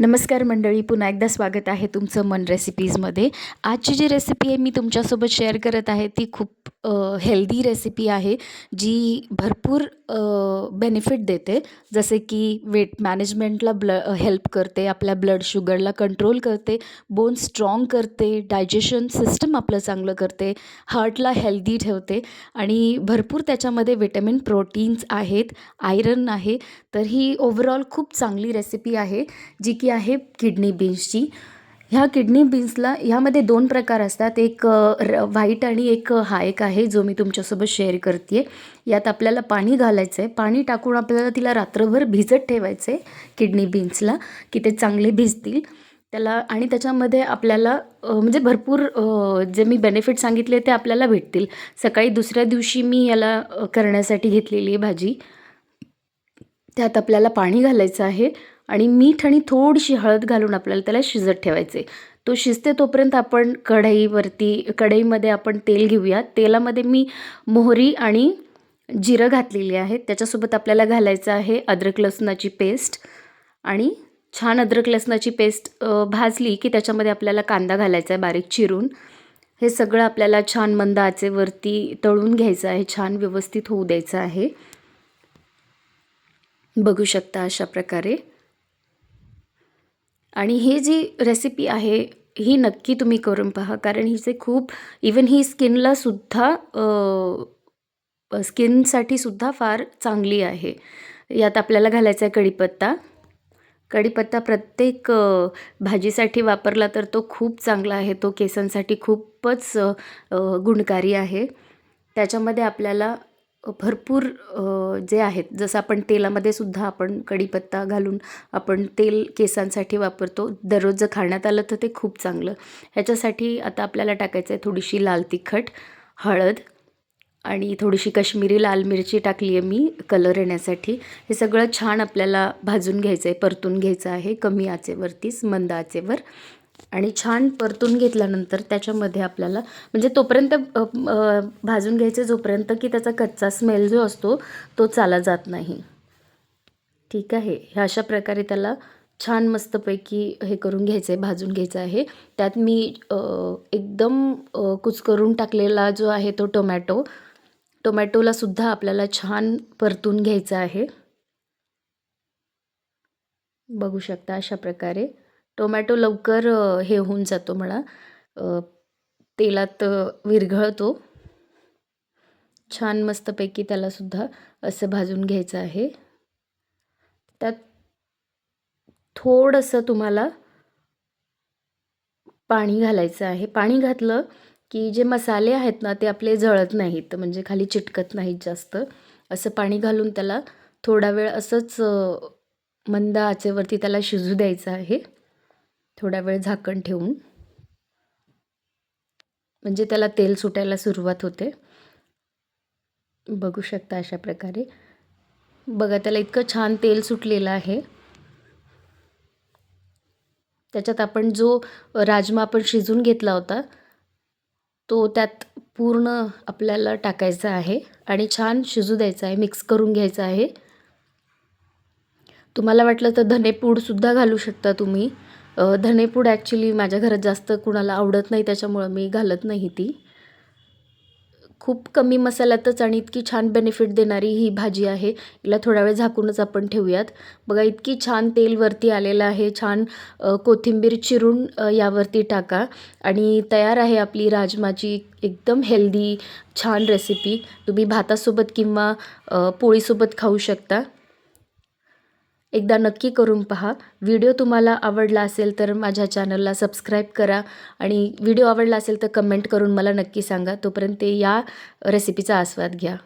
नमस्कार मंडळी पुन्हा एकदा स्वागत आहे तुमचं मन रेसिपीजमध्ये आजची जी रेसिपी आहे मी तुमच्यासोबत शेअर करत आहे ती खूप हेल्दी रेसिपी आहे जी भरपूर बेनिफिट देते. जसे की वेट मॅनेजमेंटला ब्ल हेल्प करते आपल्या ब्लड शुगरला कंट्रोल करते बोन स्ट्रॉंग करते डायजेशन सिस्टम आपलं चांगलं करते हार्टला हेल्दी ठेवते आणि भरपूर त्याच्यामध्ये विटॅमिन प्रोटीन्स आहेत आयरन आहे. तर ही ओव्हरऑल खूप चांगली रेसिपी आहे जी की आहे किडनी बीन्सची ह्या किडनी बीन्सला ह्यामध्ये दोन प्रकार असतात. एक र व्हाईट आणि एक हा एक आहे जो मी तुमच्यासोबत शेअर करते आहे यात आपल्याला पाणी घालायचं आहे पाणी टाकून आपल्याला तिला रात्रभर भिजत ठेवायचं आहे किडनी बीन्सला की ते चांगले भिजतील. त्याला आणि त्याच्यामध्ये आपल्याला म्हणजे भरपूर जे मी बेनिफिट सांगितले ते आपल्याला भेटतील. सकाळी दुसऱ्या दिवशी मी याला करण्यासाठी घेतलेली आहे भाजी. त्यात आपल्याला पाणी घालायचं आहे. आणि मीठ आणि थोडीशी हळद घालून आपल्याला त्याला शिजत ठेवायचे तो शिजते तोपर्यंत आपण कढईवरती कढईमध्ये आपण तेल घेऊया. तेलामध्ये मी मोहरी आणि जिरं घातलेली आहे. त्याच्यासोबत आपल्याला घालायचं आहे अद्रक लसणाची पेस्ट. आणि छान अद्रक लसणाची पेस्ट भाजली की त्याच्यामध्ये आपल्याला कांदा घालायचा आहे बारीक चिरून. हे सगळं आपल्याला छान मंद आचेवरती तळून घ्यायचं आहे. छान व्यवस्थित होऊ द्यायचं आहे. बघू शकता अशा प्रकारे. आणि ही जी रेसिपी आहे ही नक्की तुम्ही करून पहा. कारण हिचे खूप इवन ही स्किनला सुद्धा स्किनसाठी सुद्धा फार चांगली आहे. यात आपल्याला घालायचा आहे कढीपत्ता. कढीपत्ता प्रत्येक भाजीसाठी वापरला तर तो खूप चांगला आहे. तो केसांसाठी खूपच गुणकारी आहे. त्याच्यामध्ये आपल्याला भरपूर जे आहेत जसं आपण तेलामध्ये सुद्धा आपण कढीपत्ता घालून आपण तेल केसांसाठी वापरतो. दररोज जर खाण्यात आलं तर ते खूप चांगलं. ह्याच्यासाठी आता आपल्याला टाकायचं आहे थोडीशी लाल तिखट हळद आणि थोडीशी कश्मीरी लाल मिरची टाकली आहे मी कलर येण्यासाठी. हे सगळं छान आपल्याला भाजून घ्यायचं आहे परतून घ्यायचं आहे कमी आचेवरतीच मंद आचेवर. आणि छान परतून घेतल्यानंतर त्याच्यामध्ये आपल्याला म्हणजे तोपर्यंत भाजून घ्यायचं जोपर्यंत की त्याचा कच्चा स्मेल जो असतो तो चाला जात नाही. ठीक आहे? ह्या अशा प्रकारे त्याला छान मस्तपैकी हे करून घ्यायचं आहे भाजून घ्यायचं आहे. त्यात मी एकदम कुचकरून टाकलेला जो आहे तो टोमॅटो टोमॅटोलासुद्धा आपल्याला छान परतून घ्यायचं आहे. बघू शकता अशा प्रकारे. टोमॅटो लवकर हे होऊन जातो म्हणा. तेलात विरघळतो. छान मस्तपैकी त्यालासुद्धा असं भाजून घ्यायचं आहे. त्यात थोडंसं तुम्हाला पाणी घालायचं आहे. पाणी घातलं की जे मसाले आहेत ना ते आपले जळत नाहीत म्हणजे खाली चिटकत नाहीत जास्त. असं पाणी घालून त्याला थोडा वेळ असंच मंद आचेवरती त्याला शिजू द्यायचं आहे. थोडा वेळ झाकण ठेवून. म्हणजे त्याला तेल सुटायला सुरुवात होते. बघू शकता अशा प्रकारे. बघा त्याला इतकं छान तेल सुटलेलं आहे. त्याच्यात आपण जो राजमा आपण शिजून घेतला होता तो त्यात पूर्ण आपल्याला टाकायचा आहे आणि छान शिजू द्यायचा आहे मिक्स करून घ्यायचा आहे. तुम्हाला वाटलं तर धनेपूडसुद्धा घालू शकता तुम्ही. धणेपूड धनेपूड ॲक्च्युली माझ्या घरात जास्त कुणाला आवडत नाही त्याच्यामुळं मी घालत नाही ती. खूप कमी मसाल्यातच आणि इतकी छान बेनिफिट देणारी ही भाजी आहे. हिला थोडा वेळ झाकूनच आपण ठेवूयात. बघा इतकी छान तेल वरती आलेलं आहे छान कोथिंबीर चिरून यावरती टाका. आणि तयार आहे आपली राजमाची एकदम हेल्दी छान रेसिपी तुम्ही भातासोबत किंवा पोळीसोबत खाऊ शकता. एकदा नक्की करून पहा. व्हिडिओ तुम्हाला आवडला असेल तर माझ्या चॅनलला सबस्क्राईब करा आणि व्हिडिओ आवडला असेल तर कमेंट करून मला नक्की सांगा. तोपर्यंत या रेसिपीचा आस्वाद घ्या.